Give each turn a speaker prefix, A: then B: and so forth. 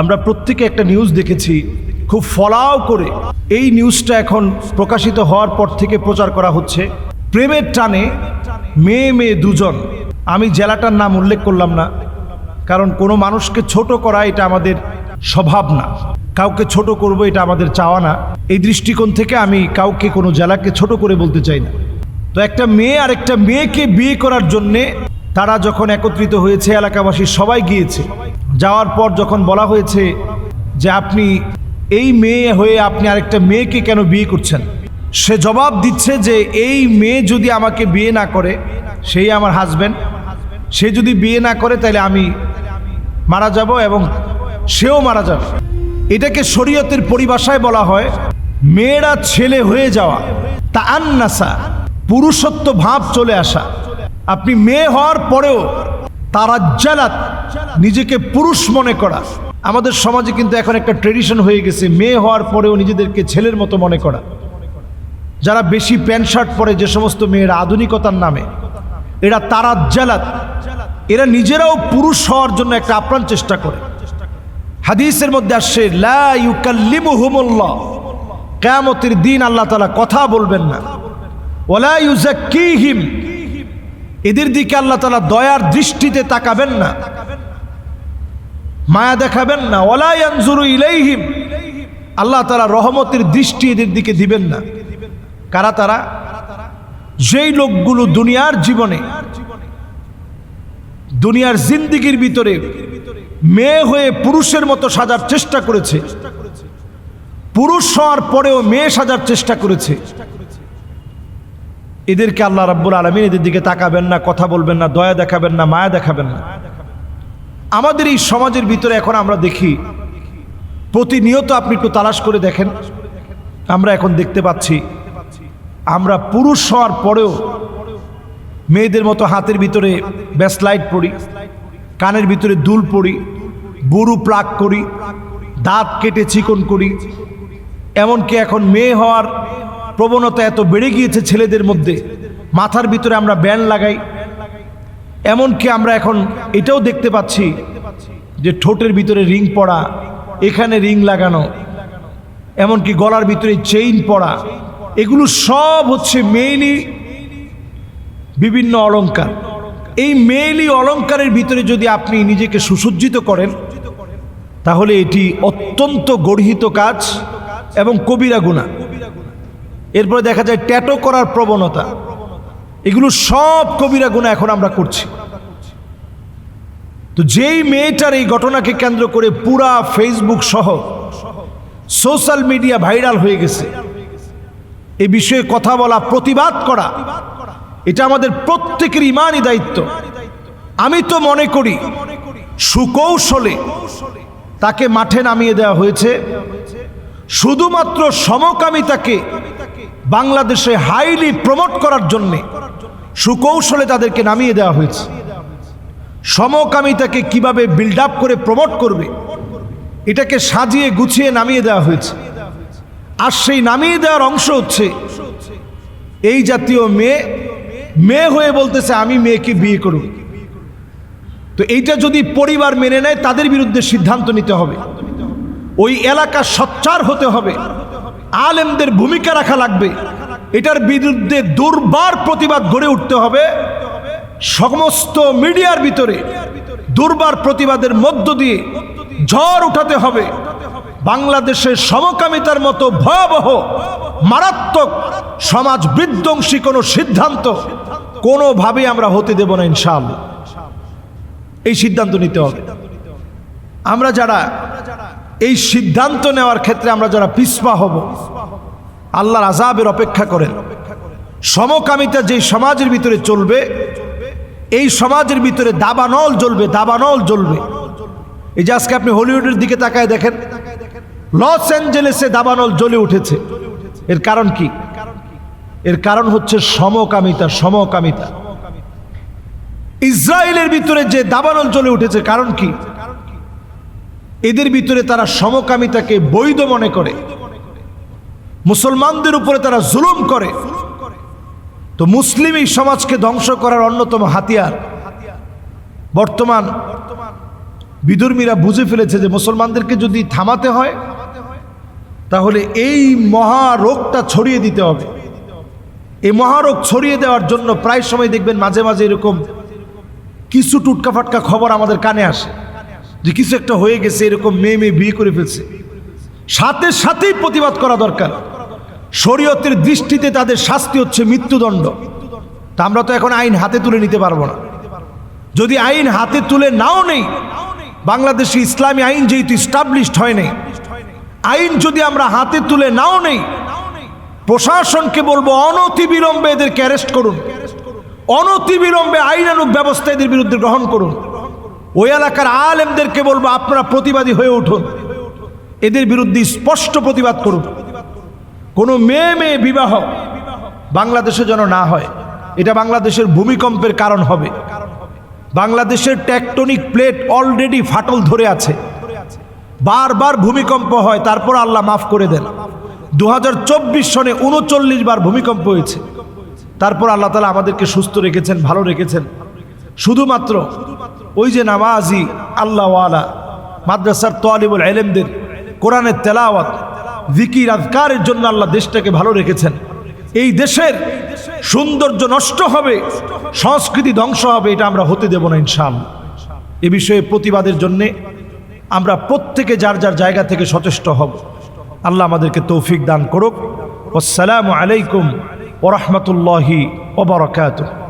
A: আমরা প্রত্যেকে একটা নিউজ দেখেছি, খুব ফলাও করে। এই নিউজটা এখন প্রকাশিত হওয়ার পর থেকে প্রচার করা হচ্ছে। প্রেমের টানে মেয়ে মেয়ে দুজন। আমি জেলাটার নাম উল্লেখ করলাম না, কারণ কোনো মানুষকে ছোট করা এটা আমাদের স্বভাব না। কাউকে ছোট করব এটা আমাদের চাওয়া না। এই দৃষ্টিকোণ থেকে আমি কাউকে কোনো জেলাকে ছোট করে বলতে চাই না। তো একটা মেয়ে আর একটা মেয়েকে বিয়ে করার জন্যে তারা যখন একত্রিত হয়েছে, এলাকাবাসী সবাই গিয়েছে। যাওয়ার পর যখন বলা হয়েছে যে আপনি এই মেয়ে হয়ে আপনি আরেকটা মেয়েকে কেন বিয়ে করছেন, সে জবাব দিচ্ছে যে এই মেয়ে যদি আমাকে বিয়ে না করে, সেই আমার হাজব্যান্ড সে যদি বিয়ে না করে তাহলে আমি মারা যাব এবং সেও মারা যাবে। এটাকে শরীয়তের পরিভাষায় বলা হয় মেয়েরা ছেলে হয়ে যাওয়া তা আন্নাসা পুরুষত্ব ভাব চলে আসা। আপনি মেয়ে হওয়ার পরেও তারাজ্জালাত নিজেকে পুরুষ মনে করা। আমাদের সমাজে কিন্তু এখন একটা ট্রেডিশন হয়ে গেছে, মেয়ে হওয়ার পরেও নিজেদেরকে ছেলের মতো মনে করা। যারা বেশি প্যান্ট শার্ট পরে যে সমস্ত মেয়েরা আধুনিকতার নামে, এরা তারাজ্জালাত এরা নিজেরাও পুরুষ হওয়ার জন্য একটা আপ্রাণ চেষ্টা করে। হাদিসের মধ্যে আসছে, লা ইউকাল্লিমুহুমুল্লাহ। কিয়ামতের দিন আল্লাহ তালা কথা বলবেন না। ওলা ইউজাক্কিহিম এদের দিকে আল্লাহ তাআলা দয়ার দৃষ্টিতে তাকাবেন না। মায়া দেখাবেন না। ওলা ইলাইহিম। আল্লাহ তাআলা রহমতের দৃষ্টি এদের দিকে দিবেন না। কারা তারা? যেই লোকগুলো দুনিয়ার জীবনে, দুনিয়ার জিন্দিগির ভিতরে মেয়ে হয়ে পুরুষের মতো সাজার চেষ্টা করেছে, পুরুষ হওয়ার পরেও মেয়ে সাজার চেষ্টা করেছে এদেরকে আল্লাহ রাব্বুল আলমিন এদের দিকে তাকাবেন না, কথা বলবেন না, দয়া দেখাবেন না, মায়া দেখাবেন না। আমাদের এই সমাজের ভিতরে এখন আমরা দেখি, প্রতিনিয়ত আপনি একটু তালাশ করে দেখেন, আমরা এখন দেখতে পাচ্ছি, আমরা পুরুষ হওয়ার পরেও মেয়েদের মতো হাতের ভিতরে ব্যাসলাইট পরি, কানের ভিতরে দুল পড়ি বুরু প্লাক করি, দাঁত কেটে চিকন করি, এমনকি এখন মেয়ে হওয়ার প্রবণতা এত বেড়ে গিয়েছে ছেলেদের মধ্যে, মাথার ভিতরে আমরা ব্যান লাগাই। এমনকি আমরা এখন এটাও দেখতে পাচ্ছি যে ঠোঁটের ভিতরে রিং পড়া, এখানে রিং লাগানো, এমনকি গলার ভিতরে চেইন পড়া, এগুলো সব হচ্ছে মেইনলি বিভিন্ন অলঙ্কার এই মেইলি অলঙ্কারের ভিতরে যদি আপনি নিজেকে সুসজ্জিত করেন, তাহলে এটি অত্যন্ত গর্হিত কাজ এবং কবিরা গুণা। এরপরে দেখা যায় ট্যাটো করার প্রবণতা। এগুলো সব কবিরা গুণা এখন আমরা করছি। তো যেই মেয়েটার এই ঘটনাকে কেন্দ্র করে পুরা ফেসবুক সহ সোশ্যাল মিডিয়া ভাইরাল হয়ে গেছে। এ বিষয়ে কথা বলা, প্রতিবাদ করা, এটা আমাদের প্রত্যেকের ইমানই দায়িত্ব। আমি তো মনে করি, সুকৌশলে তাকে মাঠে নামিয়ে দেওয়া হয়েছে। শুধুমাত্র সমকামিতাকে বাংলাদেশে হাইলি প্রমোট করার জন্যে সুকৌশলে তাদেরকে নামিয়ে দেওয়া হয়েছে। সমকামিতাকে কীভাবে বিল্ড আপ করে প্রমোট করবে, এটাকে সাজিয়ে গুছিয়ে নামিয়ে দেওয়া হয়েছে। আর সেই নামিয়ে দেওয়ার অংশ হচ্ছে, এই জাতীয় মেয়ে মেয়ে হয়ে বলতেছে, আমি মেয়েকে বিয়ে করব। তো এইটা যদি পরিবার মেনে নেয়, তাদের বিরুদ্ধে সিদ্ধান্ত নিতে হবে। ওই এলাকা সচ্চার হতে হবে। আলেমদের ভূমিকা রাখা লাগবে। এটার বিরুদ্ধে দুর্বার প্রতিবাদ গড়ে উঠতে হবে। সমস্ত মিডিয়ার ভিতরে দুর্বার প্রতিবাদের মধ্য দিয়ে ঝড় উঠাতে হবে। বাংলাদেশের সমকামিতার মতো ভয়াবহ, মারাত্মক সমাজ বিধ্বংসী কোনো সিদ্ধান্ত কোনোভাবেই আমরা হতে দেব না ইনশাআল্লাহ। এই সিদ্ধান্ত নিতে হবে। আমরা যারা এই সিদ্ধান্ত নেওয়ার ক্ষেত্রে আমরা যারা পিসপা হব, আল্লাহর আজাবের অপেক্ষা করেন। সমকামিতা যে সমাজের ভিতরে চলবে, এই সমাজের ভিতরে দাবানল জ্বলবে দাবানল জ্বলবে। এই যে আজকে আপনি হলিউডের দিকে তাকায় দেখেন, লস অ্যাঞ্জেলেসে দাবানল জ্বলে উঠেছে। এর কারণ কি? এর কারণ হচ্ছে সমকামিতা সমকামিতা। ইসরায়েলের ভিতরে যে দাবানল জ্বলে উঠেছে, কারণ কি? এদের ভিতরে তারা সমকামিতাকে বৈধ মনে করে। মুসলমানদের উপরে তারা জুলুম করে। তো মুসলিম এই সমাজকে ধ্বংস করার অন্যতম হাতিয়ার। বর্তমান বিধর্মীরা বুঝে ফেলেছে যে মুসলমানদেরকে যদি থামাতে হয়, তাহলে এই মহারোগটা ছড়িয়ে দিতে হবে। এই মহারোগ ছড়িয়ে দেওয়ার জন্য প্রায় সময় দেখবেন মাঝে মাঝে এরকম কিছু টুটকা ফাটকা খবর আমাদের কানে আসে। যে কিছু একটা হয়ে গেছে, এরকম মেয়ে মেয়ে বিয়ে করে ফেলছে। সাথে সাথেই প্রতিবাদ করা দরকার। শরীয়তের দৃষ্টিতে তাদের শাস্তি হচ্ছে মৃত্যুদণ্ড। তা আমরা তো এখন আইন হাতে তুলে নিতে পারব না। যদি আইন হাতে তুলে নাও নেই, বাংলাদেশে ইসলামী আইন যেহেতু স্টাবলিশড হয় নাই, আইন যদি আমরা হাতে তুলে নাও নেই, প্রশাসনকে বলব অনতি বিলম্বে এদেরকে অ্যারেস্ট করুন। অনতিবিলম্বে আইনানুক ব্যবস্থা এদের বিরুদ্ধে গ্রহণ করুন। ওই এলাকার আলেমদেরকে বলব, আপনারা প্রতিবাদী হয়ে উঠুন। এদের বিরুদ্ধে স্পষ্ট প্রতিবাদ করুন। কোনো মেয়ে মেয়ে বিবাহ বাংলাদেশে যেন না হয়, এটা বাংলাদেশের ভূমিকম্পের কারণ হবে। বাংলাদেশের ট্যাকটনিক প্লেট অলরেডি ফাটল ধরে আছে। বারবার ভূমিকম্প হয়, তারপর আল্লাহ মাফ করে দেন। দু হাজার চব্বিশ সনে উনচল্লিশ বার ভূমিকম্প হয়েছে। তারপর আল্লাহ তালা আমাদেরকে সুস্থ রেখেছেন, ভালো রেখেছেন। শুধুমাত্র ওই যে নামাজি আল্লাহওয়ালা, মাদ্রাসার তোয়ালিবুল এলেমদের কোরআনের তেলাওয়াত, জিকির আজকারের জন্য আল্লাহ দেশটাকে ভালো রেখেছেন। এই দেশের সৌন্দর্য নষ্ট হবে, সংস্কৃতি ধ্বংস হবে, এটা আমরা হতে দেব না ইনশাআল্লাহ। এ বিষয়ে প্রতিবাদের জন্যে আমরা প্রত্যেকে যার যার জায়গা থেকে সচেষ্ট হব। আল্লাহ আমাদেরকে তৌফিক দান করুক। আসসালামু আলাইকুম ওরহমতুল্লাহি ওবরাকাতুহ